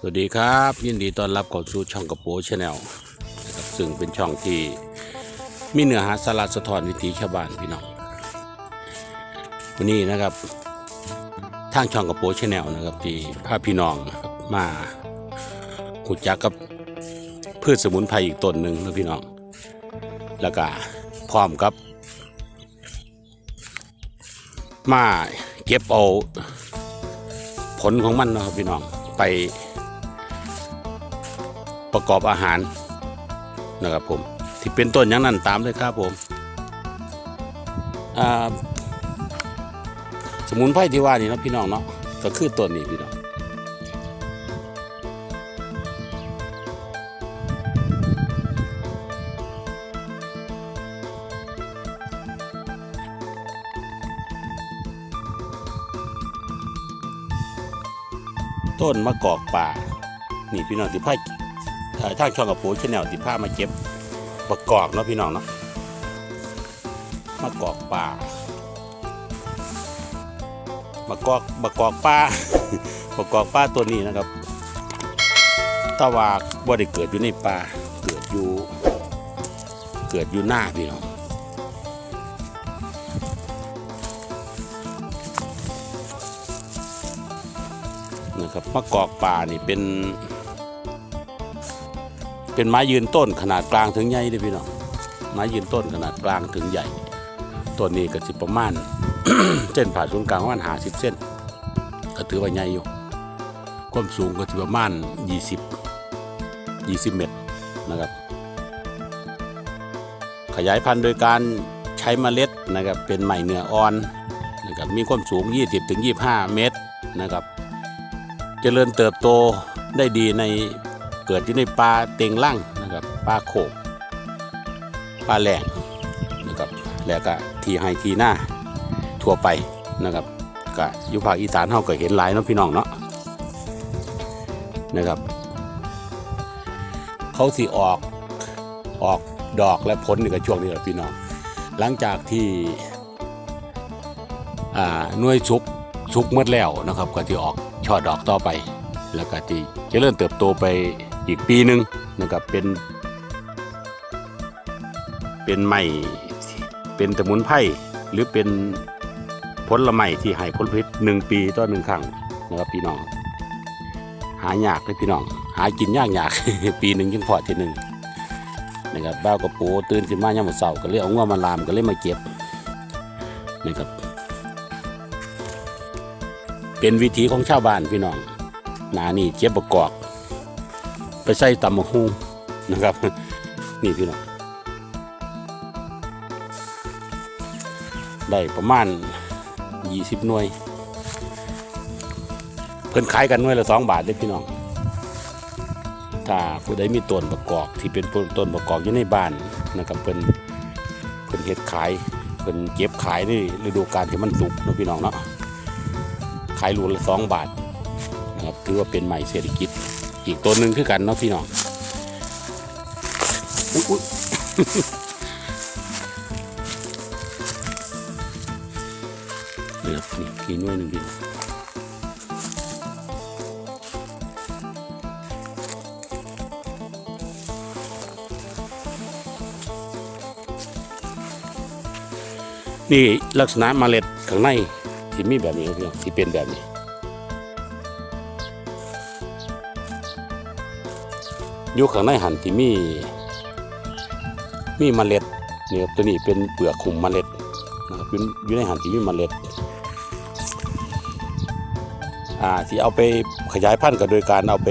สวัสดีครับ ยินดีต้อนรับเข้าสู่ช่องกระโปงชาแนลซึ่งเป็นช่องที่มีเนื้อหาสาระสะท้อนวิถีชาวบ้านพี่น้องวันนี้นะครับ ทางช่องกระโปงชาแนลนะครับที่พาพี่น้องมาขุดจักกับพืชสมุนไพรอีกต้นหนึ่งนะพี่น้อง แล้วก็พร้อมกับ มาเก็บเอาผลของมันนะครับพี่น้องไป ประกอบอาหารนะครับผมที่เป็นต้นอย่างนั้นตามเลยครับผมสมุนไพรที่ว่านี่นะพี่น้องเนาะก็คือต้นนี้พี่น้องต้นมะกอกป่า นี่พี่น้องที่พาเอ่อ ทางช่องกับปูชแนลที่พามาเก็บประกอบเนาะพี่น้องเนาะมะกอกป่ามะกอกมะกอกป่ามะกอกป่าตัวนี้นะครับตะวากบ่ได้เกิดอยู่ในป่าเกิดอยู่ เกิดอยู่หน้าพี่น้องนะครับมะกอกป่านี่เป็น เป็นไม้ยืนต้นขนาดกลางถึงใหญ่เลยพี่น้องไม้ยืนต้นขนาดกลางถึงใหญ่ต้นนี้ก็สิประมาณเส้นผ่าศูนย์กลางประมาณหาสิบเส้น ก็ถือว่าใหญ่อยู่ความสูงก็ถือประมาณยี่สิบยี่สิบเมตรนะครับ ขยายพันธุ์โดยการใช้เมล็ดนะครับเป็นใหม่เนื้ออ่อนนะครับมีความสูง 20ถึง25 เมตรนะครับเจริญเติบโตได้ดีใน เกิดอยู่ในป่าเต็งล่างนะครับป่าโขกป่าแหลงนะครับแล้วก็ทีไฮทีหน้าทั่วไปนะครับก็อยู่ภาคอีสานเฮาก็เห็นหลายเนาะพี่น้องเนาะนะครับ เขาสิออกออกดอกและผลนี่ก็ช่วงนี้แหละพี่น้อง หลังจากที่อ่าหน่วยชุกชุกเมื่อแล้วนะครับ ก็ที่ออกช่อดอกต่อไป แล้วก็ที่เริญเติบโตไป อีกปีหนึ่งนะครับเป็น เป็นไม้เป็นสมุนไพรหรือเป็นผลไม้ที่ให้ผลผลิตหนึ่งปีต่อหนึ่งครั้งนะครับพี่น้องหายากเลยพี่น้อง หากินยากยากปีหนึ่งยังพอทีหนึ่งนะครับบ้าวกระปูตื่นขึ้นมายามเสาร์ก็เลยเอางัวมาลามก็เลยมาเก็บนะครับเป็นวิถีของชาวบ้านพี่น้องหนานี่เก็บประกอบ ไปใส่ตำมะฮุงนะครับ นี่พี่น้องได้ประมาณ 20 หน่วย เพิ่นขายกันหน่วยละ 2 บาทเลยพี่น้อง ถ้าผู้ใดมีต้นประกอบที่เป็นต้นประกอบอยู่ในบ้านนะครับเพิ่นเพิ่นเฮ็ดขายเพิ่นเก็บขายในฤดูกาลที่มันสุกนะพี่น้องเนาะขายรูละสองบาทนะครับถือว่าเป็นใหม่เศรษฐกิจ อีกตัวหนึ่งคือกันเนาะพี่น้องอุ๊ยอุ๊ยนี่ครับนี่กี่หน่วยหนึ่งพี่น้องนี่ลักษณะเมล็ดข้างในที่มีแบบนี้ครับที่เป็นแบบนี้ อยู่ข้างในหันที่มี มีเมล็ดนี่ครับตัวนี้เป็นเปลือกคุมเมล็ดนะครับอยู่อยู่ในหันที่มีเมล็ดอ่าที่เอาไปขยายพันธุ์ก็โดยการเอาไป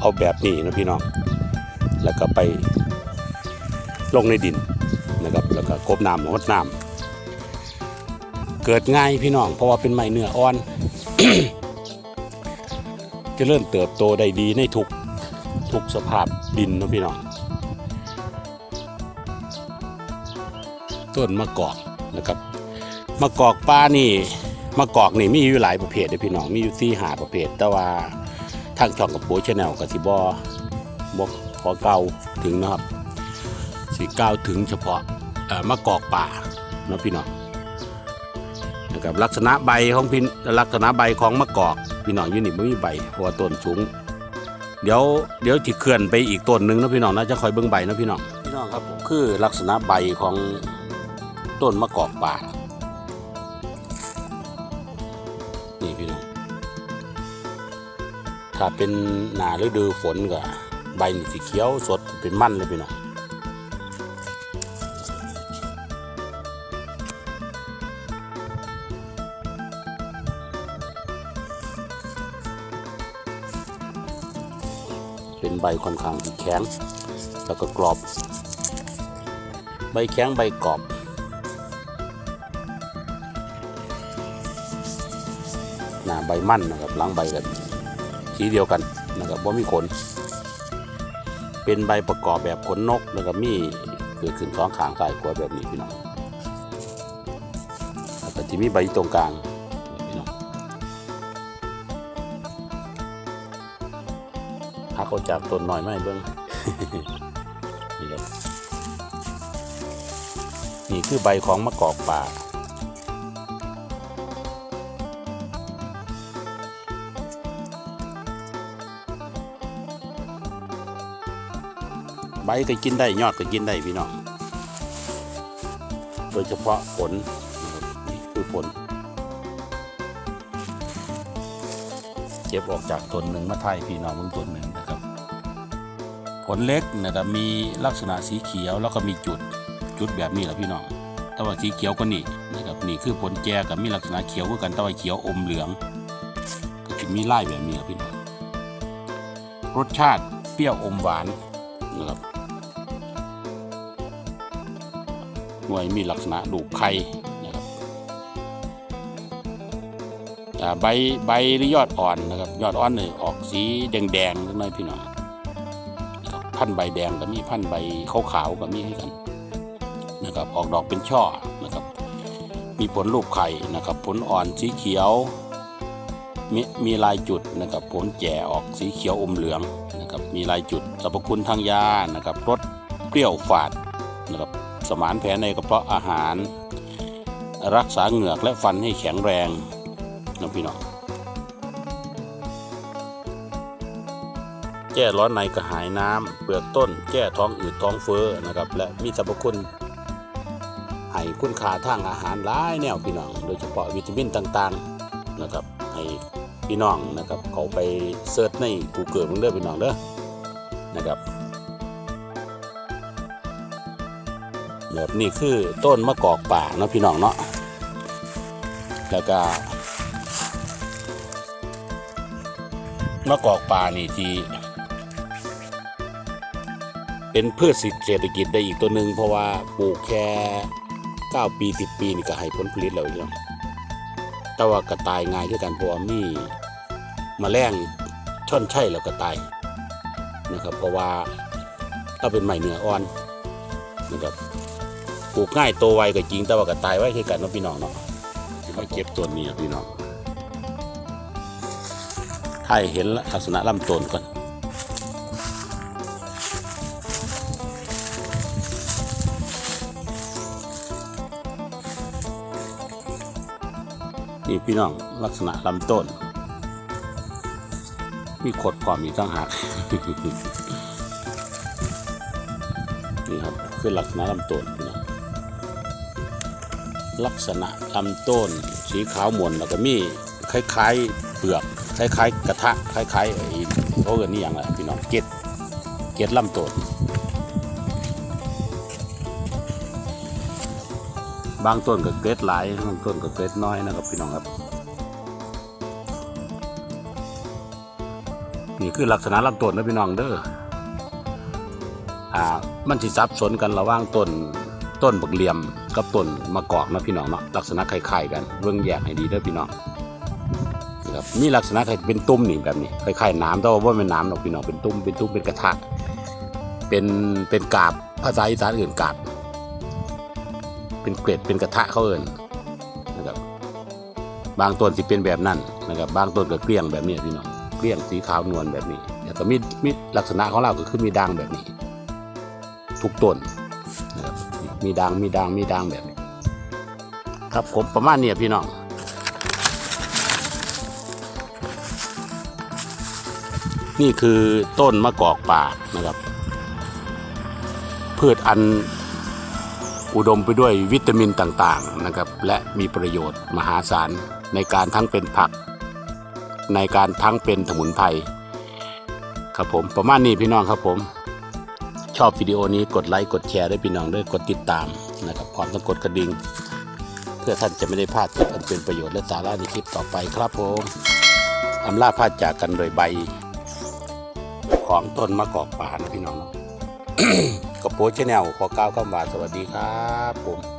เอาแบบนี้นะพี่น้องแล้วก็ไปลงในดินนะครับแล้วก็กบน้ำหดน้ำเกิดง่ายพี่น้องเพราะว่าเป็นไม้เนื้ออ่อนจะเริ่มเติบโตได้ดีในทุก ทุกสภาพดินนะพี่น้องต้นมะกอกนะครับมะกอกป้านี่มะกอกนี่มีอยู่หลายประเภทเลยพี่น้องมีอยู่สี่หาประเภท แต่ว่าทางช่องกับปูชแนลกับสิบอบอกขอเก้าถึงนะครับสีเก้าถึงเฉพาะมะกอกป่านะพี่น้องนะครับลักษณะใบของพี่ลักษณะใบของมะกอก พี่น้องอยูนิไม่มีใบเพราะว่าต้นสูง เดี๋ยวเดี๋ยวที่เคลื่อนไปอีกต้นหนึ่งนะพี่น้องนะจะคอยเบิ่งใบนะพี่น้องพี่น้องครับผมคือลักษณะใบของต้นมะกอกป่านี่พี่น้องถ้าเป็นหนาฤดูฝนก็ใบนี่สีเขียวสดเป็นมันเลยพี่น้อง ใบค่อนข้างที่แข็งแล้วก็กรอบ ใบแข็งใบกรอบหน้าใบมั่นนะครับหลังใบกันสีเดียวกันนะครับว่ามีขน เป็นใบประกอบแบบขนนกแล้วก็มีเกิดขึ้นสองขางซ้ายขวแบบนี้พี่น้องแล้วก็ที่มีใบตรงกลาง หักเขาจากต้นหน่อยไหมเบิ้งนี่ครับนี่คือใบของมะกอกป่าใบก็กินได้ยอดก็กินได้พี่น้อง โดยเฉพาะผลนี่คือผล เก็บออกจากต้นหนึ่งมาไทยพี่น้องเบางต้นหนึ่งนะครับ ผลเล็กนะครับมีลักษณะสีเขียวแล้วก็มีจุดจุดแบบนี้แหละพี่น้องต่ว่าสีเขียวก็นี่นะครับนี่คือผลแจกับมีลักษณะเขียวก็กันต่ว่าเขียวอมเหลือง ก็จะมีไล่แบบนี้ครับพี่น้องรสชาติเปรี้ยวอมหวานนะครับหน่วยมีลักษณะดูกไข่ ใบใบหรือยอดอ่อนนะครับ ยอดอ่อนเนี่ยออกสีแดงๆนิดหน่อยพี่น้องพันธุ์ใบแดงก็มีพันธุ์ใบขาวก็มีให้กันนะครับ ออกดอกเป็นช่อนะครับ มีผลรูปไข่นะครับ ผลอ่อนสีเขียว มีมีลายจุดนะครับ ผลแก่ออกสีเขียวอมเหลืองนะครับ มีลายจุดสรรพคุณทางยานะครับรสเปรี้ยวฝาดนะครับสมานแผลในกระเพาะอาหาร รักษาเหงือกและฟันให้แข็งแรง นะพี่น้องแก้ร้อนในกระหายน้ำเปลือกต้น แก้ท้องอืดท้องเฟ้อนะครับ และมีสรรพคุณให้คุณค่าทางอาหารหลายแนวพี่น้อง โดยเฉพาะวิตามินต่างๆนะครับให้พี่น้องนะครับเขาไปเสิร์ชใน Google เด้อพี่น้องเด้อนะครับแบบนี้คือต้นมะกอกป่าเนาะพี่น้องเนาะแล้วก็ มะกอกป่านี่ทีเป็นพืชเศรษฐกิจได้อีกตัวหนึ่งเพราะว่าปลูกแค่ 9 ปี 10 ปีนี่ก็ให้ผลผลิตแล้วพี่น้องแต่ว่ากระตายง่ายด้วยกันเพราะว่ามีมแมลงช่อนไช่แล้วก็ตายนะครับ เพราะว่าถ้าเป็นใหม่เนื้ออ่อนนะครับปลูกง่ายโตไวก็จริงแต่ว่าก็ตายไว้คือกันเนาะพี่น้องเนาะมาเก็บตัวนี้พี่น้อง ถ้าให้เห็นลักษณะลำต้นก่อนนี่พี่น้องลักษณะลำต้น มีขดความมีตั้งหากนี่ครับคือลักษณะลำต้นพี่น้องลักษณะลำต้นสีขาวหมนแล้วก็มีคล้ายๆเปลือก คล้ายๆกระทะคล้ายๆไอ้เขาเรียกนี่อย่างไรพี่น้องเกล็ดเกล็ดลำต้นบางต้นก็เกล็ดหลายบางต้นก็เกล็ดน้อยนะครับพี่น้องครับนี่คือลักษณะลำต้นนะพี่น้องเด้ออ่ามันสิซับสนกันระหว่างต้นต้นบักเหลี่ยมกับต้นมะกอกนะพี่น้องเนาะลักษณะคล้ายๆกันเบิ่งแยกให้ดีเด้อพี่น้อง นะครับมีลักษณะคล้ายเป็นตุ้มนี่แบบนี้คล้ายๆน้ำแต่ว่าบ่เป็นน้ำหรอกพี่น้องเป็นตุ้มเป็นตุ้มเป็นกระทะเป็นเป็นกาบภาษาอีสานอื่นกาบเป็นเกล็ดเป็นกระทะเขาเอิ้นนะครับบางต้นสิเป็นแบบนั้นนะครับบางต้นก็เกลี้ยงแบบนี้พี่น้องเกลี้ยงสีขาวนวลแบบนี้แล้วก็มีมีลักษณะของเราก็คือมีด่างแบบนี้ ทุกต้นนะครับมีดังมีดังมีดังแบบนี้ครับผมประมาณนี้พี่น้อง นี่คือต้นมะกอกป่านะครับ พืชอันอุดมไปด้วยวิตามินต่างๆนะครับ และมีประโยชน์มหาศาลในการทั้งเป็นผัก ในการทั้งเป็นสมุนไพรครับผมประมาณนี้พี่น้องครับผม ชอบวิดีโอนี้กดไลค์กดแชร์ด้วยพี่น้องด้วยกดติดตามนะครับพร้อมทั้งกดกระดิ่งเพื่อท่านจะไม่ได้พลาดคลิปอันเป็นประโยชน์และสาระในคลิปต่อไปครับผมอำลาพลาดจากกันโดยใบ ของต้นมะกอกป่านะพี่น้องเนาะกับโพชแนลพอก้าวคำว่าสวัสดีครับผม